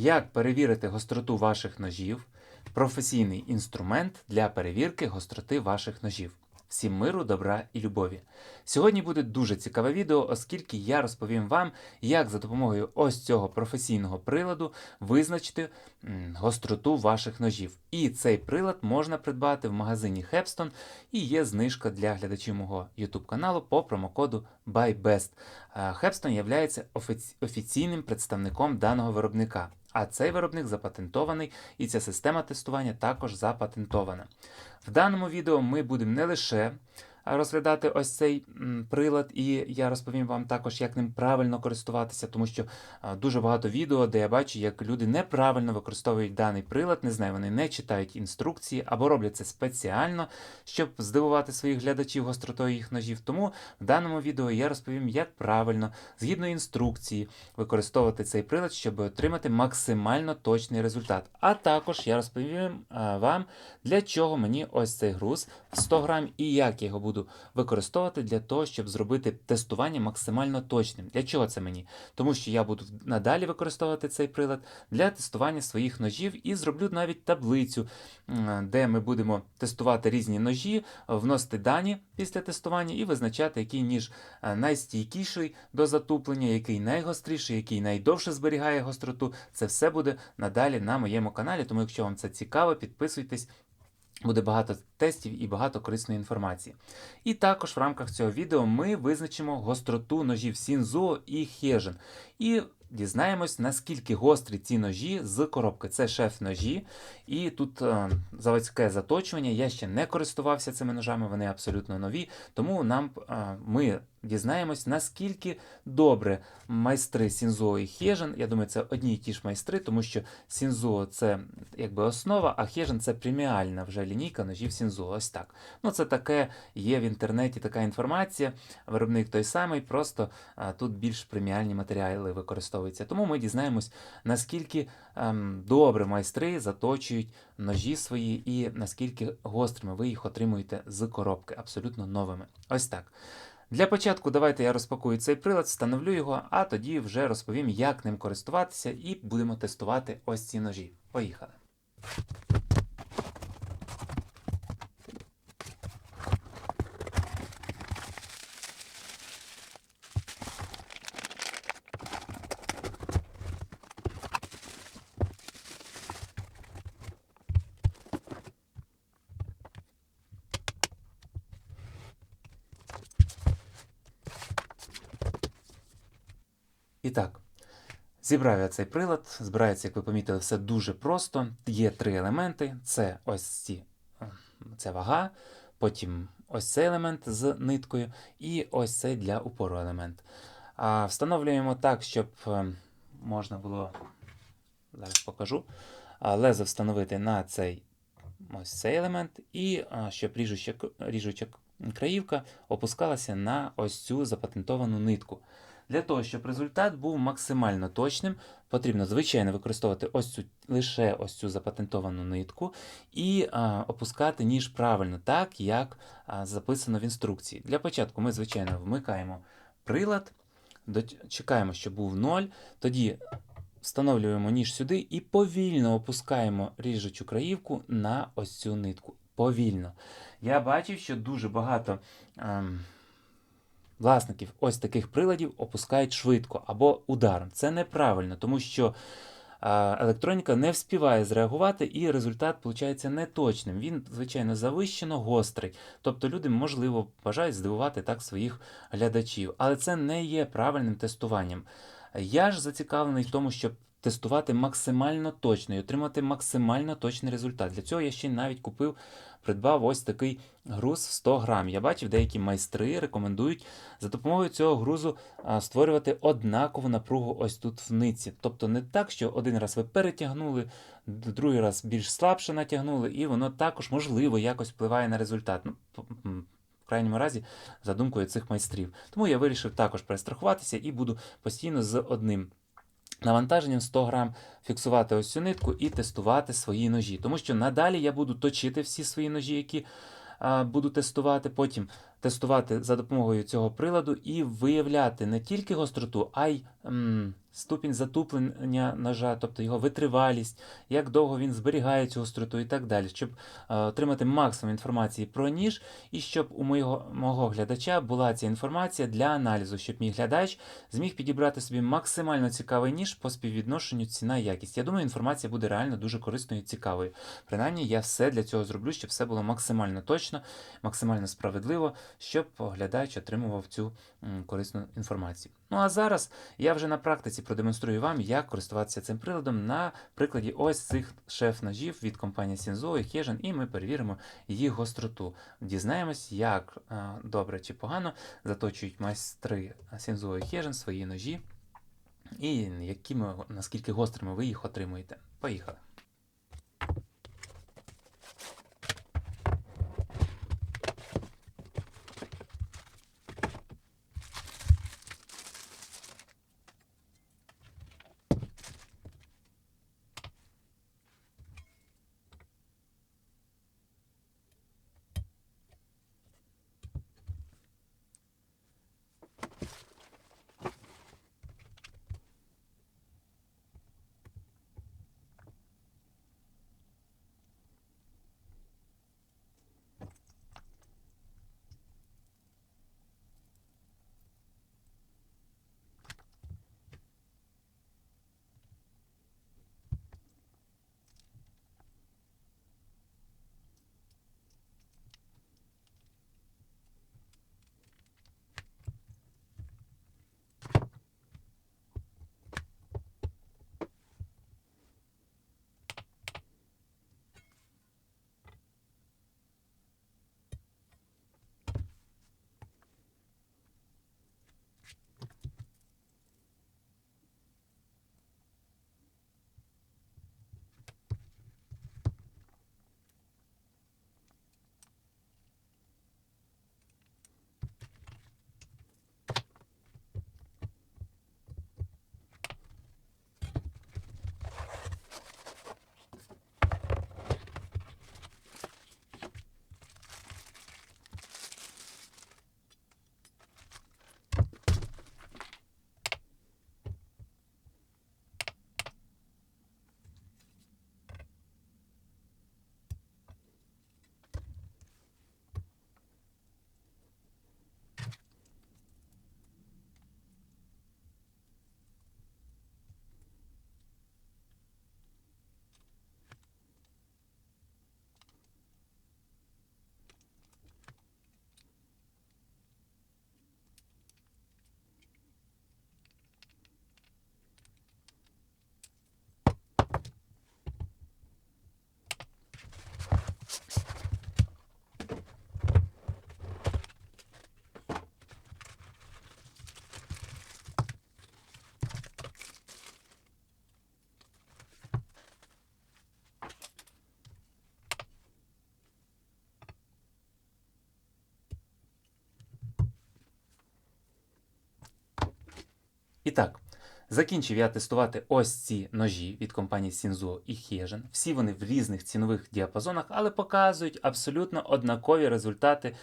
Як перевірити гостроту ваших ножів? Професійний інструмент для перевірки гостроти ваших ножів. Всім миру, добра і любові. Сьогодні буде дуже цікаве відео, оскільки я розповім вам, як за допомогою ось цього професійного приладу визначити гостроту ваших ножів. І цей прилад можна придбати в магазині Hepston, і є знижка для глядачів мого YouTube каналу по промокоду BuyBest. Е, Hepston є офіційним представником даного виробника. А цей виробник запатентований, і ця система тестування також запатентована. В даному відео ми будемо не лише розглядати ось цей прилад, і я розповім вам також, як ним правильно користуватися, тому що дуже багато відео, де я бачу, як люди неправильно використовують даний прилад, не знаю, вони не читають інструкції або роблять це спеціально, щоб здивувати своїх глядачів гостротою їх ножів. Тому в даному відео я розповім, як правильно, згідно інструкції, використовувати цей прилад, щоб отримати максимально точний результат. А також я розповім вам, для чого мені ось цей груз в 100 грам і як я його буду використовувати для того, щоб зробити тестування максимально точним. Для чого це мені? Тому що я буду надалі використовувати цей прилад для тестування своїх ножів і зроблю навіть таблицю, де ми будемо тестувати різні ножі, вносити дані після тестування і визначати, який ніж е, найстійкіший до затуплення, який найгостріший, який найдовше зберігає гостроту. Це все буде надалі на моєму каналі. Тому, якщо вам це цікаво, підписуйтесь. Буде багато тестів і багато корисної інформації. І також в рамках цього відео ми визначимо гостроту ножів Сінзо і Хежен. І дізнаємось, наскільки гострі ці ножі з коробки. Це шеф-ножі, і тут е, заводське заточування. Я ще не користувався цими ножами, вони абсолютно нові. Тому нам е, ми дізнаємось, наскільки добре майстри Сінзо і Хежен. Я думаю, це одні і ті ж майстри, тому що Сінзо це якби основа, а Хежен це преміальна вже лінійка ножів Сінзо. Ось так. Ну, це таке є в інтернеті така інформація. Виробник той самий, просто а, тут більш преміальні матеріали використовуються. Тому ми дізнаємось, наскільки ем, добре майстри заточують ножі свої і наскільки гострими ви їх отримуєте з коробки, абсолютно новими. Ось так. Для початку давайте я розпакую цей прилад, встановлю його, а тоді вже розповім, як ним користуватися, і будемо тестувати ось ці ножі. Поїхали. І так, зібрав я цей прилад. Збирається, як ви помітили, все дуже просто. Є три елементи: це ось ці, це вага, потім ось цей елемент з ниткою, і ось цей для упору елемент. А Встановлюємо так, щоб е, можна було, зараз покажу, лезо встановити на цей ось цей елемент, і щоб ріжуча, ріжуча краївка опускалася на ось цю запатентовану нитку. Для того, щоб результат був максимально точним, потрібно, звичайно, використовувати ось цю лише ось цю запатентовану нитку і а, опускати ніж правильно, так як а, записано в інструкції. Для початку ми, звичайно, вмикаємо прилад, чекаємо, щоб був 0, тоді встановлюємо ніж сюди і повільно опускаємо ріжучу краївку на ось цю нитку. Повільно. Я бачив, що дуже багато. Ем, власників ось таких приладів опускають швидко або ударом. Це неправильно, тому що електроніка не вспіває зреагувати, і результат виходить неточним. Він, звичайно, завищено гострий. Тобто люди, можливо, бажають здивувати так своїх глядачів, але це не є правильним тестуванням. Я ж зацікавлений в тому, щоб тестувати максимально точно і отримати максимально точний результат. Для цього я ще навіть купив, придбав ось такий груз в 100 грам. Я бачив, деякі майстри рекомендують за допомогою цього грузу створювати однакову напругу ось тут в ниці. Тобто не так, що один раз ви перетягнули, другий раз більш слабше натягнули, і воно також можливо якось впливає на результат. Ну, в крайньому разі, за думкою цих майстрів. Тому я вирішив також перестрахуватися і буду постійно з одним навантаженням 100 грам фіксувати ось цю нитку і тестувати свої ножі. Тому що надалі я буду точити всі свої ножі, які а, буду тестувати. Потім тестувати за допомогою цього приладу і виявляти не тільки гостроту, а й м, ступінь затуплення ножа, тобто його витривалість, як довго він зберігає цю гостроту і так далі, щоб е, отримати максимум інформації про ніж, і щоб у моєго, мого глядача була ця інформація для аналізу, щоб мій глядач зміг підібрати собі максимально цікавий ніж по співвідношенню ціна-якість. Я думаю, інформація буде реально дуже корисною і цікавою. Принаймні, я все для цього зроблю, щоб все було максимально точно, максимально справедливо, щоб глядач отримував цю корисну інформацію. Ну а зараз я вже на практиці продемонструю вам, як користуватися цим приладом на прикладі ось цих шеф-ножів від компанії Shinzo і Hejin, і ми перевіримо їх гостроту. Дізнаємось, як е, добре чи погано заточують майстри Shinzo і Hejin свої ножі, і якими, наскільки гострими ви їх отримуєте. Поїхали! І так, закінчив я тестувати ось ці ножі від компанії Shinzo і Hejin. Всі вони в різних цінових діапазонах, але показують абсолютно однакові результати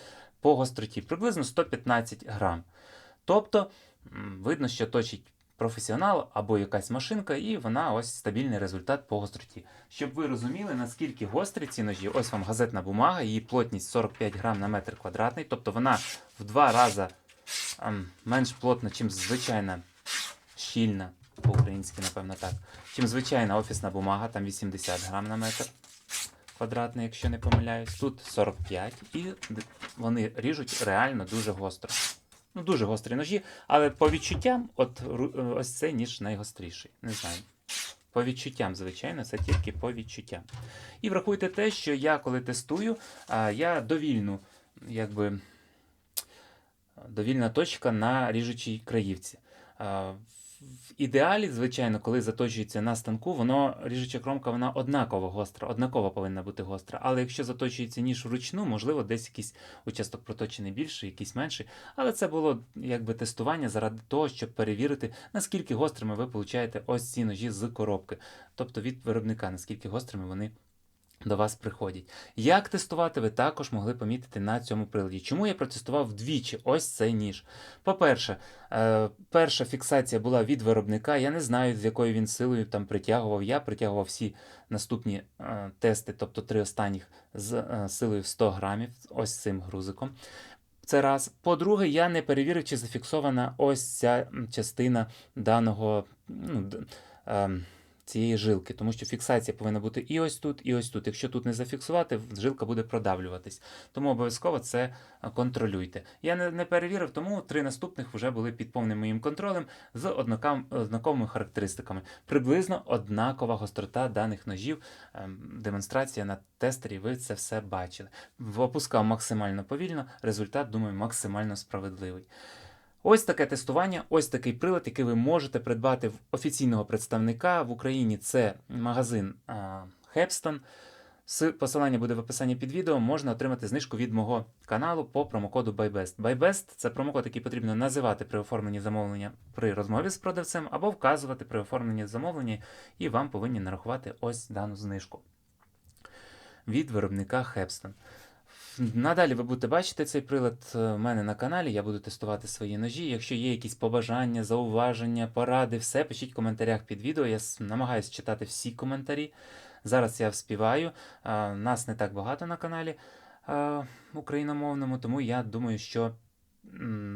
по гостроті, приблизно 115 грам. Тобто, видно, що точить професіонал або якась машинка, і вона ось стабільний результат по гостроті. Щоб ви розуміли, наскільки гострі ці ножі, ось вам газетна бумага, її плотність 45 грам на метр квадратний, тобто вона в два рази ем, менш плотна, ніж звичайна щільна, по-українськи, напевно, так. Чим звичайна офісна бумага, там 80 грам на метр квадратний, якщо не помиляюсь. Тут 45, і вони ріжуть реально дуже гостро. Ну, дуже гострі ножі, але по відчуттям, от ось цей ніж найгостріший. Не знаю. По відчуттям, звичайно, це тільки по відчуттям. І врахуйте те, що я коли тестую, я довільну, якби довільна точка на ріжучій краївці. В ідеалі, звичайно, коли заточується на станку, воно ріжуча кромка вона однаково гостра, однаково повинна бути гостра. Але якщо заточується ніж вручну, можливо, десь якийсь участок проточений більший, якийсь менший. Але це було якби тестування заради того, щоб перевірити, наскільки гострими ви получаєте ось ці ножі з коробки, тобто від виробника, наскільки гострими вони до вас приходять. Як тестувати, ви також могли помітити на цьому приладі. Чому я протестував вдвічі ось цей ніж? По-перше, е, перша фіксація була від виробника. Я не знаю, з якою він силою там притягував. Я притягував всі наступні е, тести, тобто три останніх з е, силою в 100 грамів, ось цим грузиком. Це раз. По-друге, я не перевірив, чи зафіксована ось ця частина даного ну, ем, цієї жилки, тому що фіксація повинна бути і ось тут, і ось тут. Якщо тут не зафіксувати, жилка буде продавлюватись. Тому обов'язково це контролюйте. Я не, перевірив, тому три наступних вже були під повним моїм контролем з однаковими характеристиками. Приблизно однакова гострота даних ножів. Ем, Демонстрація на тестері, ви це все бачили. Опускав максимально повільно, результат, думаю, максимально справедливий. Ось таке тестування, ось такий прилад, який ви можете придбати в офіційного представника в Україні. Це магазин. С- Посилання буде в описанні під відео. Можна отримати знижку від мого каналу по промокоду BuyBest. BuyBest – це промокод, який потрібно називати при оформленні замовлення при розмові з продавцем або вказувати при оформленні замовлення, і вам повинні нарахувати ось дану знижку від виробника Hepston. Надалі ви будете бачити цей прилад у в мене на каналі. Я буду тестувати свої ножі. Якщо є якісь побажання, зауваження, поради, все пишіть в коментарях під відео. Я намагаюся читати всі коментарі. Зараз я вспіваю. Нас не так багато на каналі україномовному, тому я думаю, що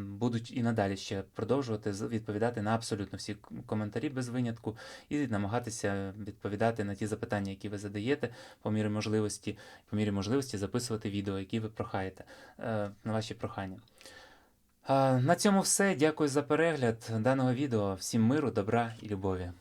будуть і надалі ще продовжувати відповідати на абсолютно всі коментарі без винятку і намагатися відповідати на ті запитання, які ви задаєте по мірі можливості, по мірі можливості записувати відео, які ви прохаєте е, на ваші прохання. На цьому все. Дякую за перегляд даного відео. Всім миру, добра і любові.